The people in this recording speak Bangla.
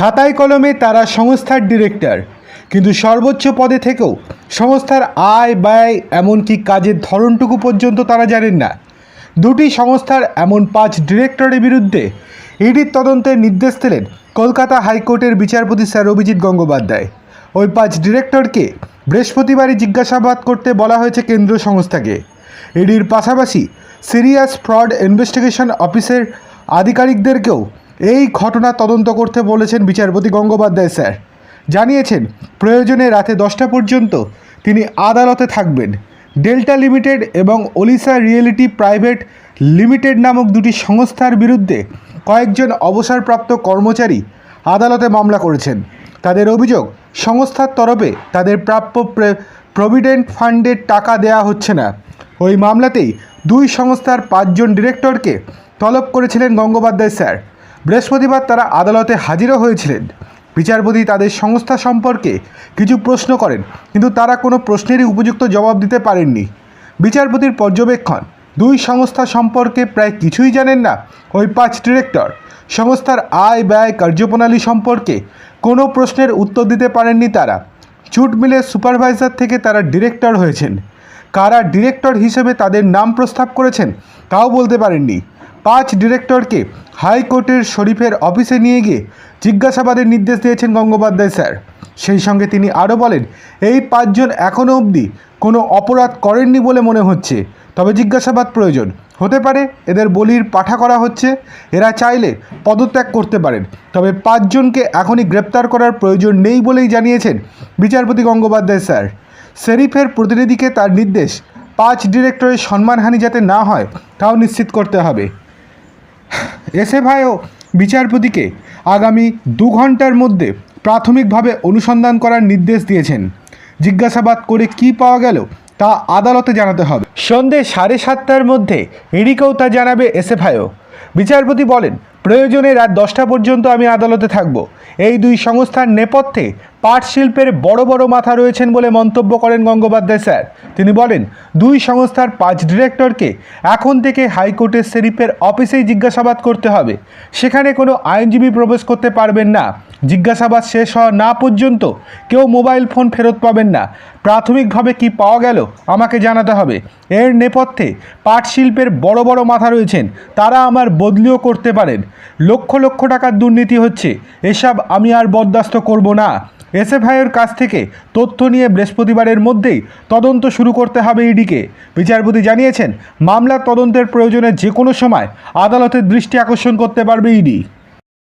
খাতায় কলমে তারা সংস্থার ডিরেক্টর। কিন্তু সর্বোচ্চ পদে থেকেও সংস্থার আয় ব্যয় এমনকি কাজের ধরনটুকু পর্যন্ত তারা জানেন না। দুটি সংস্থার এমন পাঁচ ডিরেক্টরের বিরুদ্ধে ইডির তদন্তের নির্দেশ দিলেন কলকাতা হাইকোর্টের বিচারপতি স্যার অভিজিৎ গঙ্গোপাধ্যায়। ওই পাঁচ ডিরেক্টরকে বৃহস্পতিবারই জিজ্ঞাসাবাদ করতে বলা হয়েছে কেন্দ্রীয় সংস্থাকে। ইডির পাশাপাশি সিরিয়াস ফ্রড ইনভেস্টিগেশন অফিসের আধিকারিকদেরকেও এই ঘটনা তদন্ত করতে বলেছেন বিচারপতি গঙ্গোপাধ্যায় স্যার। জানিয়েছেন, প্রয়োজনে রাতে দশটা পর্যন্ত তিনি আদালতে থাকবেন। ডেল্টা লিমিটেড এবং ওলিসা রিয়েলিটি প্রাইভেট লিমিটেড নামক দুটি সংস্থার বিরুদ্ধে কয়েকজন অবসরপ্রাপ্ত কর্মচারী আদালতে মামলা করেছেন। তাদের অভিযোগ, সংস্থার তরফে তাদের প্রাপ্য প্রভিডেন্ট ফান্ডের টাকা দেওয়া হচ্ছে না। ওই মামলাতেই দুই সংস্থার পাঁচজন ডিরেক্টরকে তলব করেছিলেন গঙ্গোপাধ্যায় স্যার। বৃহস্পতিবার তারা আদালতে হাজিরও হয়েছিলেন। বিচারপতি তাদের সংস্থা সম্পর্কে কিছু প্রশ্ন করেন, কিন্তু তারা কোনো প্রশ্নেরই উপযুক্ত জবাব দিতে পারেননি। বিচারপতির পর্যবেক্ষণ, দুই সংস্থা সম্পর্কে প্রায় কিছুই জানেন না। ওই পাঁচ ডিরেক্টর, সংস্থার আয় ব্যয় কার্যপ্রণালী সম্পর্কে কোনো প্রশ্নের উত্তর দিতে পারেননি তারা। ছুট মিলের সুপারভাইজার থেকে তারা ডিরেক্টর হয়েছেন। কারা ডিরেক্টর হিসেবে তাদের নাম প্রস্তাব করেছেন, তাও বলতে পারেননি। পাঁচ ডিরেক্টরকে হাইকোর্টের শরীফের অফিসে নিয়ে গিয়ে জিজ্ঞাসাবাদের নির্দেশ দিয়েছেন গঙ্গোপাধ্যায় স্যার। সেই সঙ্গে তিনি আরও বলেন, এই পাঁচজন এখনও অবধি কোনো অপরাধ করেননি বলে মনে হচ্ছে। তবে জিজ্ঞাসাবাদ প্রয়োজন। হতে পারে এদের বলির পাঠা করা হচ্ছে। এরা চাইলে পদত্যাগ করতে পারেন। তবে পাঁচজনকে এখনই গ্রেপ্তার করার প্রয়োজন নেই বলেই জানিয়েছেন বিচারপতি গঙ্গোপাধ্যায় স্যার। শেরিফের প্রতিনিধিকে তার নির্দেশ পাঁচ ডিরেক্টরের সম্মানহানি যাতে না হয়, তাও নিশ্চিত করতে হবে। এসএফআইও বিচারপতিকে আগামী দু ঘণ্টার মধ্যে প্রাথমিকভাবে অনুসন্ধান করার নির্দেশ দিয়েছেন। জিজ্ঞাসাবাদ করে কি পাওয়া গেল তা আদালতে জানাতে হবে। সন্ধে সাড়ে সাতটার মধ্যে ইডিকেও তা জানাবে এসএফআইও বিচারপতি বলেন প্রয়োজনে রাত দশটা পর্যন্ত আমি আদালতে থাকব। এই দুই সংস্থার নেপথ্যে পাট শিল্পের বড় বড় মাথা রয়েছেন বলে মন্তব্য করেন গঙ্গোপাধ্যায় স্যার। তিনি বলেন, দুই সংস্থার পাঁচ ডিরেক্টরকে এখন থেকে হাইকোর্টের শরীফের অফিসেই জিজ্ঞাসাবাদ করতে হবে। সেখানে কোনো আইনজীবী প্রবেশ করতে পারবেন না। জিজ্ঞাসাবাদ শেষ হওয়া না পর্যন্ত কেউ মোবাইল ফোন ফেরত পাবেন না। প্রাথমিকভাবে কি পাওয়া গেল আমাকে জানাতে হবে। এর নেপথ্যে পাট শিল্পের বড় বড় মাথা রয়েছেন। তারা আমার বদলিও করতে পারেন। লক্ষ লক্ষ টাকার দুর্নীতি হচ্ছে। এসব আমি আর বরদাস্ত করব না। এসএফআইয়ের কাছ থেকে তথ্য নিয়ে বৃহস্পতিবারের মধ্যেই তদন্ত শুরু করতে হবে ইডিকে। বিচারপতি জানিয়েছেন, মামলার তদন্তের প্রয়োজনে যে কোনো সময় আদালতের দৃষ্টি আকর্ষণ করতে পারবে ইডি।